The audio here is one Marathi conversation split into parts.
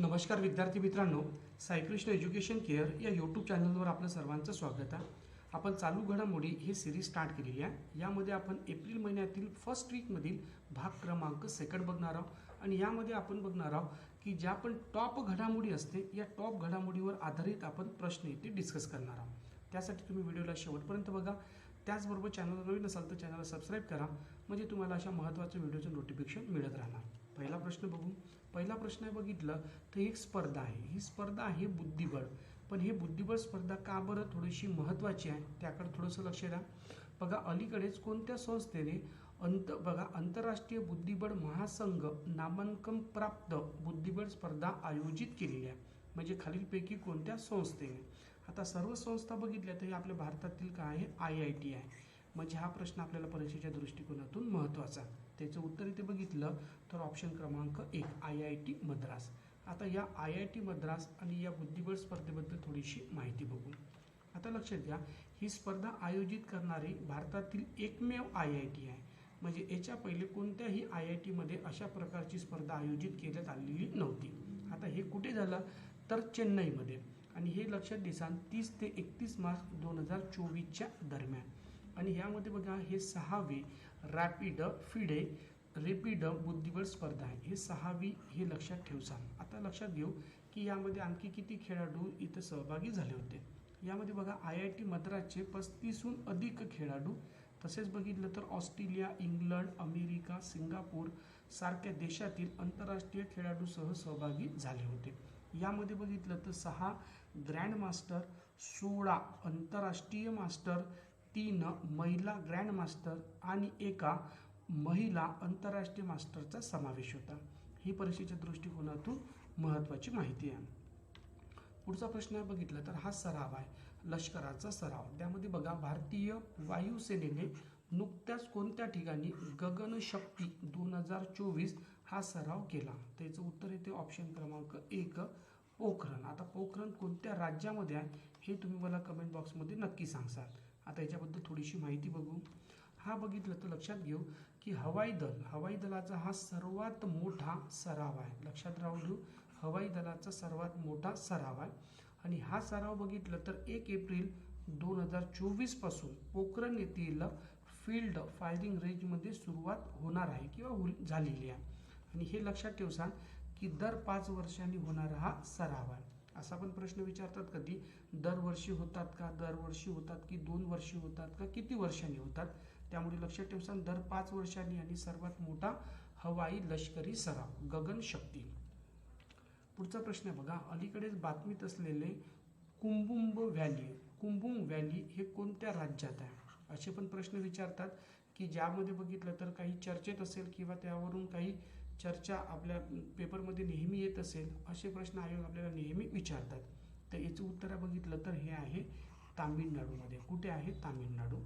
नमस्कार विद्यार्थी मित्रांनो साईकृष्ण एज्युकेशन केअर या यूट्यूब चॅनलवर आपलं सर्वांचं स्वागत आहे. आपण चालू घडामोडी ही सिरीज स्टार्ट केलेली आहे. यामध्ये आपण एप्रिल महिन्यातील फर्स्ट वीकमधील भाग क्रमांक सेकंड बघणार आहोत. आणि यामध्ये आपण बघणार आहोत की ज्या पण टॉप घडामोडी असते या टॉप घडामोडीवर आधारित आपण प्रश्न इथे डिस्कस करणार आहोत. त्यासाठी तुम्ही व्हिडिओला शेवटपर्यंत बघा. त्याचबरोबर चॅनल नवीन असाल तर चॅनलला सबस्क्राईब करा. म्हणजे तुम्हाला अशा महत्त्वाच्या व्हिडिओचं नोटिफिकेशन मिळत राहणार. पहिला प्रश्न बघू. पहिला प्रश्न आहे बघितलं तर एक स्पर्धा आहे. ही स्पर्धा आहे बुद्धिबळ. पण हे बुद्धिबळ स्पर्धा का बरं? थोडीशी महत्त्वाची आहे. त्याकडे थोडंसं लक्ष द्या. बघा अलीकडेच कोणत्या संस्थेने अंत बघा आंतरराष्ट्रीय बुद्धिबळ महासंघ नामांकन प्राप्त बुद्धिबळ स्पर्धा आयोजित केलेली आहे? म्हणजे खालीलपैकी कोणत्या संस्थेने? आता सर्व संस्था बघितल्या तर हे आपल्या भारतातील काय आहे? आय आय टी आहे. म्हणजे हा प्रश्न आपल्याला परीक्षेच्या दृष्टिकोनातून महत्त्वाचा आहे. त्याचं उत्तर इथे बघितलं तर ऑप्शन क्रमांक एक आय आय टी मद्रास. आता या आय आय टी मद्रास आणि या बुद्धिबळ स्पर्धेबद्दल थोडीशी माहिती बघू आता लक्षात घ्या ही स्पर्धा आयोजित करणारी भारतातील एकमेव आय आय टी आहे. म्हणजे याच्या पहिले कोणत्याही आय आय टीमध्ये अशा प्रकारची स्पर्धा आयोजित केल्यात आलेली नव्हती. आता हे कुठे झालं? तर चेन्नईमध्ये. आणि हे लक्षात दिसान तीस ते एकतीस मार्च दोन हजार चोवीसच्या दरम्यान. आणि यामध्ये बघा हे सहावे रॅपिड फिडे रेपिड बुद्धिबळ स्पर्धा आहे. हे सहावी हे लक्षात ठेवसान आता लक्षात घेऊ की यामध्ये आणखी किती खेळाडू इथं सहभागी झाले होते. यामध्ये बघा आय आय टी मद्रासचे पस्तीसहून अधिक खेळाडू. तसेच बघितलं तर ऑस्ट्रेलिया इंग्लंड अमेरिका सिंगापूर सारख्या देशातील आंतरराष्ट्रीय खेळाडूसह सहभागी झाले होते. यामध्ये बघितलं तर सहा ग्रँड मास्टर सोळा आंतरराष्ट्रीय मास्टर तीन महिला ग्रँड मास्टर आणि एका महिला आंतरराष्ट्रीय मास्टरचा समावेश होता. ही परीक्षेच्या दृष्टिकोनातून महत्त्वाची माहिती आहे. पुढचा प्रश्न आहे बघितला तर हा सराव आहे. लष्कराचा सराव. त्यामध्ये बघा भारतीय वायुसेनेने नुकत्याच कोणत्या ठिकाणी गगनशक्ती दोन हजार चोवीस हा सराव केला? त्याचं उत्तर येते ऑप्शन क्रमांक एक. पोखरण. आता पोखरण कोणत्या राज्यामध्ये आहे हे तुम्ही मला कमेंट बॉक्समध्ये नक्की सांगसाल. आता याच्याबद्दल थोडीशी माहिती बघू. हा बघितलं तर लक्षात घेऊ की हवाई दल हवाई दलाचा हा सर्वात मोठा सराव आहे. लक्षात राहू घेऊ हवाई दलाचा सर्वात मोठा सराव आहे. आणि हा सराव बघितलं तर एक एप्रिल दोन हजार चोवीसपासून पोखरण येथील फील्ड फायरिंग रेंजमध्ये सुरुवात होणार आहे किंवा हो झालेली आहे. आणि हे लक्षात ठेवसान की दर पाच वर्षांनी होणारा हा सराव आहे असा पण प्रश्न विचारतात कधी? दरवर्षी होतात का? दरवर्षी होतात की दोन वर्षी होतात का? किती वर्षांनी होतात? त्यामुळे लक्षात ठेवसान दर पाच वर्षांनी आणि सर्वात मोठा हवाई लष्करी सराव गगन शक्ती. पुढचा प्रश्न आहे बघा अलीकडेच बातमीत असलेले कुंबुंब व्हॅली कुंबुंग व्हॅली हे कोणत्या राज्यात आहे? असे पण प्रश्न विचारतात की ज्यामध्ये बघितलं तर काही चर्चेत असेल किंवा त्यावरून काही चर्चा आपल्या पेपरमध्ये नेहमी येत असेल असे प्रश्न आयोग आपल्याला नेहमी विचारतात. तर याचं उत्तर बघितलं तर हे आहे तामिळनाडूमध्ये. कुठे आहे तामिळनाडू?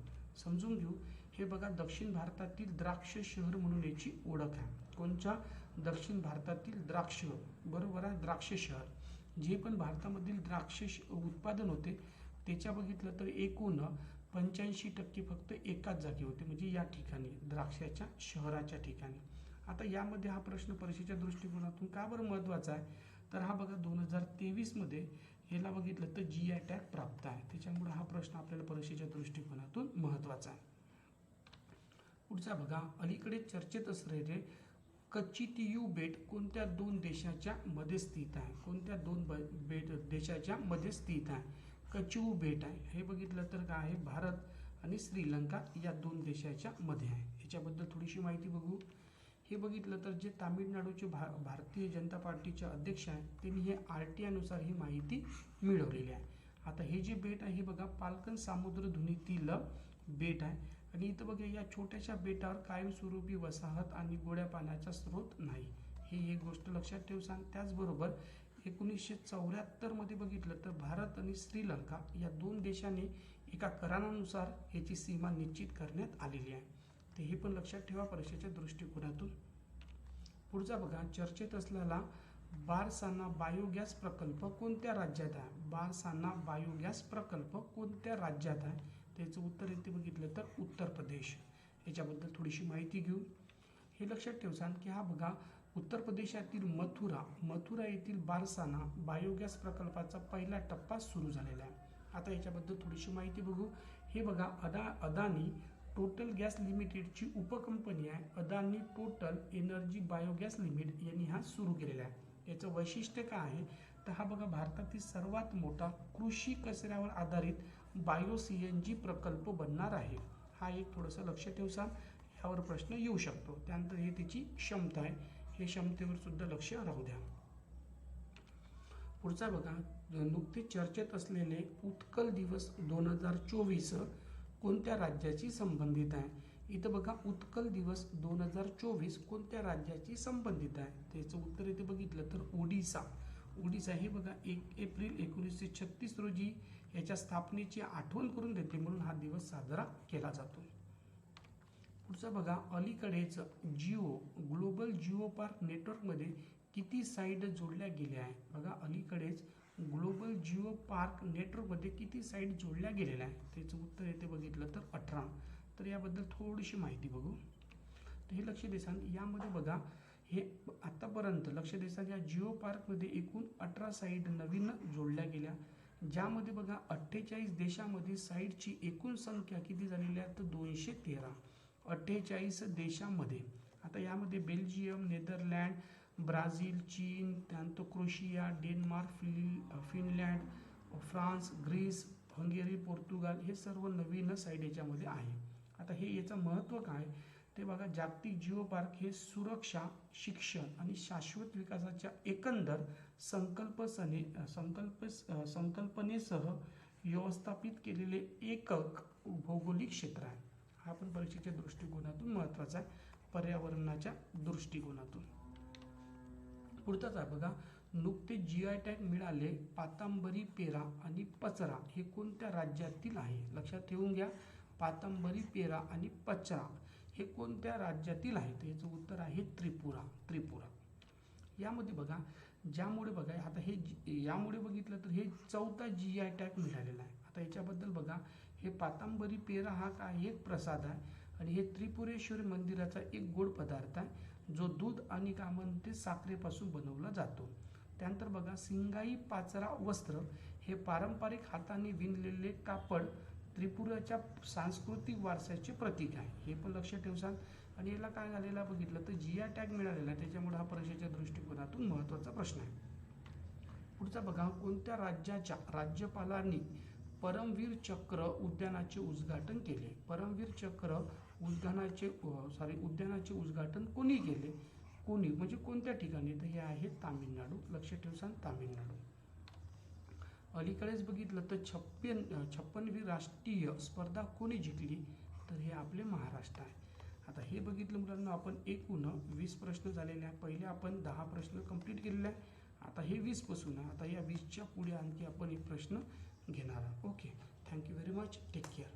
समजून घेऊ. हे बघा दक्षिण भारतातील द्राक्ष शहर म्हणून याची ओळख आहे. कोणच्या दक्षिण भारतातील द्राक्ष. बरोबर आहे द्राक्ष शहर. जे पण भारतामधील द्राक्ष श- उत्पादन होते त्याच्या बघितलं तर एकूण पंच्याऐंशी टक्के फक्त एकाच जागी होते. म्हणजे या ठिकाणी द्राक्षाच्या शहराच्या ठिकाणी. आता यामध्ये हा प्रश्न परीक्षेच्या दृष्टिकोनातून का बरं महत्त्वाचा आहे? तर हा बघा दोन हजार तेवीसमध्ये ह्याला बघितलं तर जी आय टॅग प्राप्त आहे. त्याच्यामुळे हा प्रश्न आपल्याला परीक्षेच्या दृष्टिकोनातून महत्त्वाचा आहे. पुढचा बघा अलीकडे चर्चेत असलेले कच्चितियू बेट कोणत्या दोन देशाच्या मध्ये स्थित आहे? कोणत्या दोन ब- बेट देशाच्या मध्ये स्थित आहे? कचिऊ बेट आहे. हे बघितलं तर काय आहे? भारत आणि श्रीलंका या दोन देशाच्या मध्ये आहे. याच्याबद्दल थोडीशी माहिती बघू. हे बघितलं तर जे तामिळनाडूचे भा भारतीय जनता पार्टीचे अध्यक्ष आहेत त्यांनी हे आर टी आयनुसार ही माहिती मिळवलेली आहे. आता हे जे बेट आहे हे बघा पालकन सामुद्रधुनीतील बेट आहे. आणि इथं बघा या छोट्याशा बेटावर कायमस्वरूपी वसाहत आणि गोड्या पाण्याचा स्रोत नाही. हे एक गोष्ट लक्षात ठेवू सांग. त्याचबरोबर एकोणीसशे चौऱ्याहत्तरमध्ये बघितलं तर भारत आणि श्रीलंका या दोन देशांनी एका करारानुसार याची सीमा निश्चित करण्यात आलेली आहे. तर हे पण लक्षात ठेवा परीक्षेच्या दृष्टिकोनातून. पुढचा बघा चर्चेत असलेला बारसाना बायोगॅस प्रकल्प कोणत्या राज्यात आहे? बारसाना बायोगॅस प्रकल्प कोणत्या राज्यात आहे? त्याचं उत्तर येते बघितलं तर उत्तर प्रदेश. याच्याबद्दल थोडीशी माहिती घेऊ. हे लक्षात ठेवसान की हा बघा उत्तर प्रदेशातील मथुरा मथुरा येथील बारसाना बायोगॅस प्रकल्पाचा पहिला टप्पा सुरू झालेला आहे. आता याच्याबद्दल थोडीशी माहिती बघू. हे बघा अदा अदानी टोटल गॅस लिमिटेडची उपकंपनी आहे. Adani total energy biogas limited यांनी हा सुरू केलेला आहे. याचं वैशिष्ट्य काय आहे? तर हा बघा भारतातील सर्वात मोठा कृषी कचऱ्यावर आधारित बायो सी एन जी प्रकल्प बनणार आहे. हा एक थोडंसं लक्ष ठेवसा ह्यावर प्रश्न येऊ शकतो. त्यानंतर हे त्याची क्षमता आहे. हे क्षमतेवर सुद्धा लक्ष राहू द्या. पुढचा बघा नुकते चर्चेत असलेले उत्कल दिवस दोन हजार चोवीस कोणत्या राज्याशी संबंधित आहे? इथं बघा उत्कल दिवस दोन हजार चोवीस कोणत्या राज्याशी संबंधित आहे? त्याचं उत्तर इथे बघितलं तर ओडिसा. ओडिसा हे बघा एक एप्रिल एकोणीसशे छत्तीस रोजी याच्या स्थापनेची आठवण करून देते म्हणून हा दिवस साजरा केला जातो. पुढचं बघा अलीकडेच जिओ ग्लोबल जिओ पार्क नेटवर्कमध्ये किती साईट जोडल्या गेल्या आहे बघा अलीकडेच ग्लोबल जिओ पार्क नेटवर्कमध्ये किती साईट जोडल्या गेलेल्या आहे त्याचं उत्तर येते बघितलं तर अठरा. तर याबद्दल थोडीशी माहिती बघू. तर हे लक्ष देसान यामध्ये बघा हे आतापर्यंत लक्ष देसान या जिओ पार्कमध्ये एकूण अठरा साईट नवीन जोडल्या गेल्या. ज्यामध्ये बघा अठ्ठेचाळीस देशामध्ये साईटची एकूण संख्या किती झालेली आहे? तर दोनशे तेरा. अठ्ठेचाळीस देशामध्ये. आता यामध्ये बेल्जियम नेदरलँड ब्राझील चीन त्यानंतर Croatia Denmark fill Finland France Greece Hungary Portugal हे सर्व नवीन साईड याच्यामध्ये आहे. आता हे याचं महत्त्व काय? ते बघा जागतिक जिओ पार्क हे सुरक्षा शिक्षण आणि शाश्वत विकासाच्या एकंदर संकल्पसने संकल्प संकल्पनेसह व्यवस्थापित केलेले एकक भौगोलिक क्षेत्र आहे. हा पण परीक्षेच्या दृष्टिकोनातून महत्त्वाचा आहे. पर्यावरणाच्या दृष्टिकोनातून. पुढचाच आहे. बघा नुकते जी आय टॅग मिळाले पातांबरी पेरा आणि पचरा हे कोणत्या राज्यातील आहे? लक्षात ठेवून घ्या पातांबरी पेरा आणि पचरा हे कोणत्या राज्यातील आहे? तर याचं उत्तर आहे त्रिपुरा त्रिपुरा. यामध्ये बघा ज्यामुळे बघा आता हे जी- यामुळे बघितलं तर हे चौथा जी आय टॅग मिळालेला आहे. आता याच्याबद्दल बघा हे पातांबरी पेरा हा काय? एक प्रसाद आहे. आणि हे त्रिपुरेश्वर मंदिराचा एक गोड पदार्थ आहे जो दूध आणि काय म्हणते साखरेपासून बनवला जातो. त्यानंतर बघा सिंगाई पाचरा वस्त्र हे पारंपरिक हाताने विणलेले कापड त्रिपुराच्या सांस्कृतिक वारशाचे प्रतीक आहे. हे पण लक्षात ठेवसान आणि याला काय झालेलं बघितलं तर जिया टॅग मिळालेला आहे. त्याच्यामुळे हा परीक्षेच्या दृष्टिकोनातून महत्त्वाचा प्रश्न आहे. पुढचा बघा कोणत्या राज्याच्या राज्यपालांनी परमवीर चक्र उद्यानाचे उद्घाटन केले? परमवीर चक्र उद्यानाचे सॉरी उद्यानाचे उद्घाटन कोणी केले? कोणी? म्हणजे कोणत्या ठिकाणी? तर हे आहे तामिळनाडू. लक्ष ठेवसान तामिळनाडू. अलीकडेच बघितलं तर छप्पन छप्पनवी राष्ट्रीय स्पर्धा कोणी जिंकली? तर हे आपले महाराष्ट्र आहे. आता हे बघितलं मुलांना आपण एकूण वीस प्रश्न झालेले आहे पहिले आपण दहा प्रश्न कंप्लीट केलेले आहे आता हे वीसपासून आहे. आता या वीसच्या पुढे आणखी आपण एक प्रश्न घेणार आहोत. Okay thank you very much take care